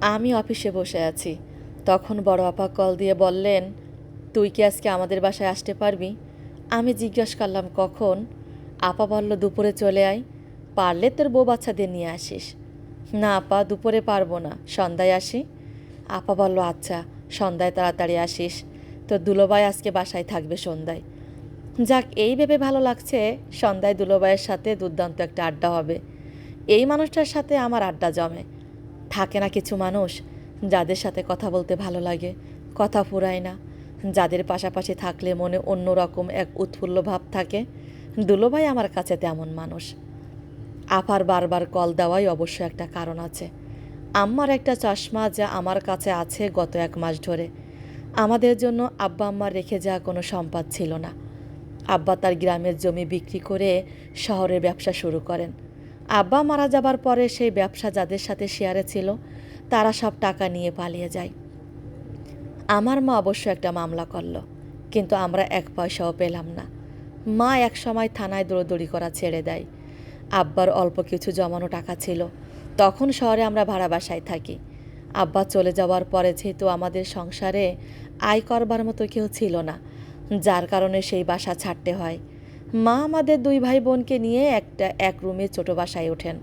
আমি অফিসে বসে আছি। তখন বড় আপা কল দিয়ে বললেন, তুই কি আজকে আমাদের বাসায় আসতে পারবি? আমি জিজ্ঞাসা করলাম, কখন? আপা বলল, দুপুরে চলে আয়। পারলে তোর বউ বাচ্চাদের নিয়ে আসিস। না আপা, দুপুরে পারব না। সন্ধ্যায় আসি। আপা বলল আচ্ছা সন্ধ্যায় তাড়াতাড়ি আসিস। তোর দুলোবাই আজকে বাসায় থাকবে সন্ধ্যায়। যাক, এই ভেবে ভালো লাগছে, সন্ধ্যায় দুলোবাইয়ের সাথে দুর্দান্ত একটা আড্ডা হবে। এই মানুষটার সাথে আমার আড্ডা জমে। থাকে না কিছু মানুষ যাদের সাথে কথা বলতে ভালো লাগে, কথা ফুরায় না। যাদের পাশাপাশি থাকলে মনে অন্যরকম এক উৎফুল্ল ভাব থাকে। দুলোভাই আমার কাছে তেমন মানুষ। আফার বারবার কল দেওয়াই অবশ্য একটা কারণ আছে। আম্মার একটা চশমা যা আমার কাছে আছে গত এক মাস ধরে। আমাদের জন্য আব্বা আম্মার রেখে যাওয়া কোনো সম্পদ ছিল না। আব্বা তার গ্রামের জমি বিক্রি করে শহরে ব্যবসা শুরু করেন। আব্বা মারা যাবার পরে সেই ব্যবসা যাদের সাথে শেয়ারে ছিল, তারা সব টাকা নিয়ে পালিয়ে যায়। আমার মা অবশ্য একটা মামলা করল, কিন্তু আমরা এক পয়সাও পেলাম না। মা এক সময় থানায় দৌড়দৌড়ি করা ছেড়ে দেয়। আব্বার অল্প কিছু জমানো টাকা ছিল, তখন শহরে আমরা ভাড়া বাসায় থাকি। আব্বা চলে যাওয়ার পরে যেহেতু আমাদের সংসারে আয় করবার মতো কেউ ছিল না, যার কারণে সেই বাসা ছাড়তে হয়। মা আমাদের দুই ভাই বোনকে নিয়ে একটা এক রুমে ছোট বাসায় ওঠেন।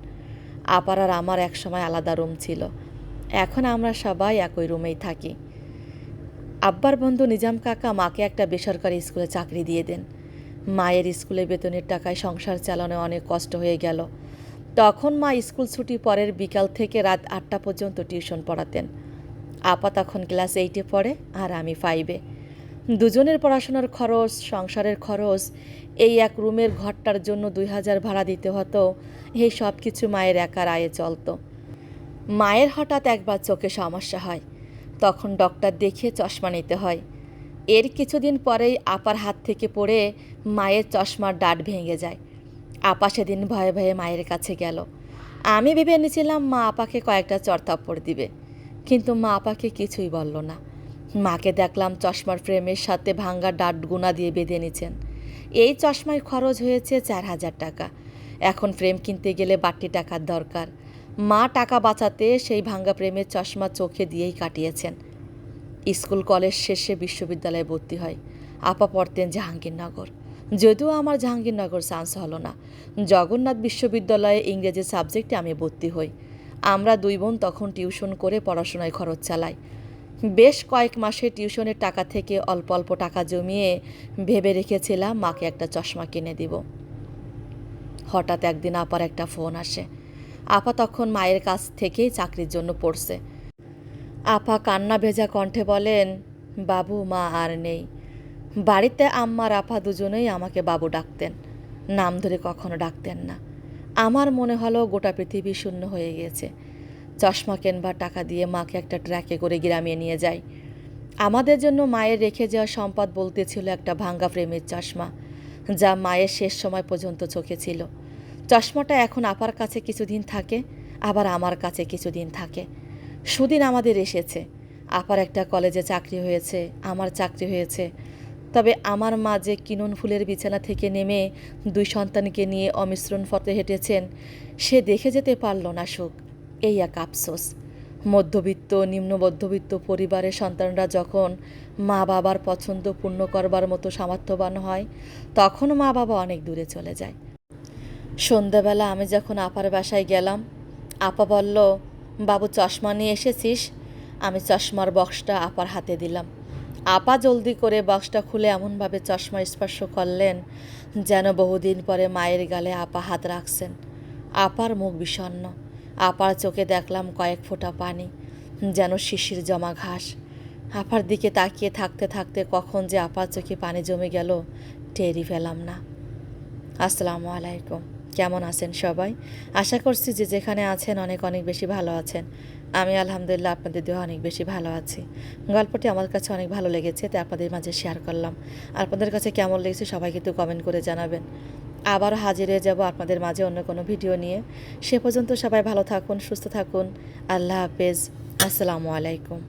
আপার আর আমার এক সময় আলাদা রুম ছিল। এখন আমরা সবাই একই রুমেই থাকি। আব্বার বন্ধু নিজাম কাকা মাকে একটা বেসরকারি স্কুলে চাকরি দিয়ে দেন। মায়ের স্কুলে বেতনের টাকায় সংসার চালানো অনেক কষ্ট হয়ে গেল। তখন মা স্কুল ছুটি পরের বিকাল থেকে রাত আটটা পর্যন্ত টিউশন পড়াতেন। আপা তখন ক্লাস এইটে পড়ে আর আমি ফাইভে দুজনের পড়াশোনার খরচ, সংসারের খরচ এই এক রুমের ঘরটার জন্য দুই হাজার ভাড়া দিতে হতো। এই সব কিছু মায়ের একার আয়ে চলতো। মায়ের হঠাৎ একবার চোখে সমস্যা হয়। তখন ডক্টর দেখিয়ে চশমা নিতে হয়। এর কিছুদিন পরেই আপার হাত থেকে পড়ে মায়ের চশমার ডাট ভেঙে যায়। আপা সেদিন ভয়ে ভয়ে মায়ের কাছে গেল। আমি ভেবে নিয়েছিলাম মা আপাকে কয়েকটা চড়থাপ্পড় দিবে। কিন্তু মা আপাকে কিছুই বলল না। মাকে দেখলাম চশমার ফ্রেমের সাথে ভাঙ্গা ডাট গুনা দিয়ে বেঁধে নিছেন। এই চশমায় খরচ হয়েছে চার হাজার টাকা। এখন ফ্রেম কিনতে গেলে বাড়তি টাকার দরকার। মা টাকা বাঁচাতে সেই ভাঙ্গা প্রেমের চশমা চোখে দিয়েই কাটিয়েছেন। স্কুল কলেজ শেষে বিশ্ববিদ্যালয়ে ভর্তি হয়। আপা পড়তেন জাহাঙ্গীরনগর। যদিও আমার জাহাঙ্গীরনগর চান্স হলো না। জগন্নাথ বিশ্ববিদ্যালয়ে ইংরেজি সাবজেক্টে আমি ভর্তি হই। আমরা দুই বোন তখন টিউশন করে পড়াশোনায় খরচ চালাই। বেশ কয়েক মাসে টিউশনের টাকা থেকে অল্প অল্প টাকা জমিয়ে ভেবে রেখেছিলাম, মাকে একটা চশমা কিনে দিব। হঠাৎ একদিন আপার একটা ফোন আসে। আপা তখন মায়ের কাছ থেকেই চাকরির জন্য পড়ছে। আপা কান্না ভেজা কণ্ঠে বলেন, বাবু, মা আর নেই। বাড়িতে আম্মার আপা দুজনেই আমাকে বাবু ডাকতেন। নাম ধরে কখনো ডাকতেন না। আমার মনে হলো গোটা পৃথিবী শূন্য হয়ে গেছে। চশমা কেনবার টাকা দিয়ে মাকে একটা ট্র্যাকে করে গ্রামে নিয়ে যাই আমাদের জন্য মায়ের রেখে যাওয়া সম্পদ বলতে ছিল একটা ভাঙ্গা ফ্রেমের চশমা, যা মায়ের শেষ সময় পর্যন্ত চোখে ছিল। চশমাটা এখন আপার কাছে কিছুদিন থাকে, আবার আমার কাছে কিছুদিন থাকে। সুদিন আমাদের এসেছে। আপার একটা কলেজে চাকরি হয়েছে, আমার চাকরি হয়েছে। তবে আমার মা যে কিনন ফুলের বিছানা থেকে নেমে দুই সন্তানকে নিয়ে অমিশ্রণ ফতে হেঁটেছেন, সে দেখে যেতে পারল না সুখ। এই এক আফসোস। মধ্যবিত্ত নিম্ন মধ্যবিত্ত পরিবারের সন্তানরা যখন মা বাবার পছন্দ পূর্ণ করবার মতো সামর্থ্যবান হয়, তখন মা বাবা অনেক দূরে চলে যায়। সন্ধ্যাবেলা আমি যখন আপার বাসায় গেলাম, আপা বলল, বাবু, চশমা নিয়ে এসেছিস? আমি চশমার বক্সটা আপার হাতে দিলাম। আপা জলদি করে বক্সটা খুলে এমনভাবে চশমা স্পর্শ করলেন, যেন বহুদিন পরে মায়ের গালে আপা হাত রাখছেন। আপার মুখ বিষণ্ণ। আপার চোখে দেখলাম কয়েক ফোঁটা পানি, যেন শিশির জমা ঘাস। আপার দিকে তাকিয়ে থাকতে থাকতে কখন যে আপার চোখে পানি জমে গেল, টেরই পেলাম না। আসসালামু আলাইকুম। কেমন আছেন সবাই? আশা করছি যে যেখানে আছেন অনেক অনেক বেশি ভালো আছেন। আমি আলহামদুলিল্লাহ আপনাদের দেওয়া অনেক বেশি ভালো আছি। গল্পটি আমার কাছে অনেক ভালো লেগেছে, তাই আপনাদের মাঝে শেয়ার করলাম। আপনাদের কাছে কেমন লেগেছে সবাই কিন্তু কমেন্ট করে জানাবেন। আবারও হাজির হয়ে যাব আপনাদের মাঝে অন্য কোনো ভিডিও নিয়ে। সে পর্যন্ত সবাই ভালো থাকুন, সুস্থ থাকুন। আল্লাহ হাফেজ। আসসালামু আলাইকুম।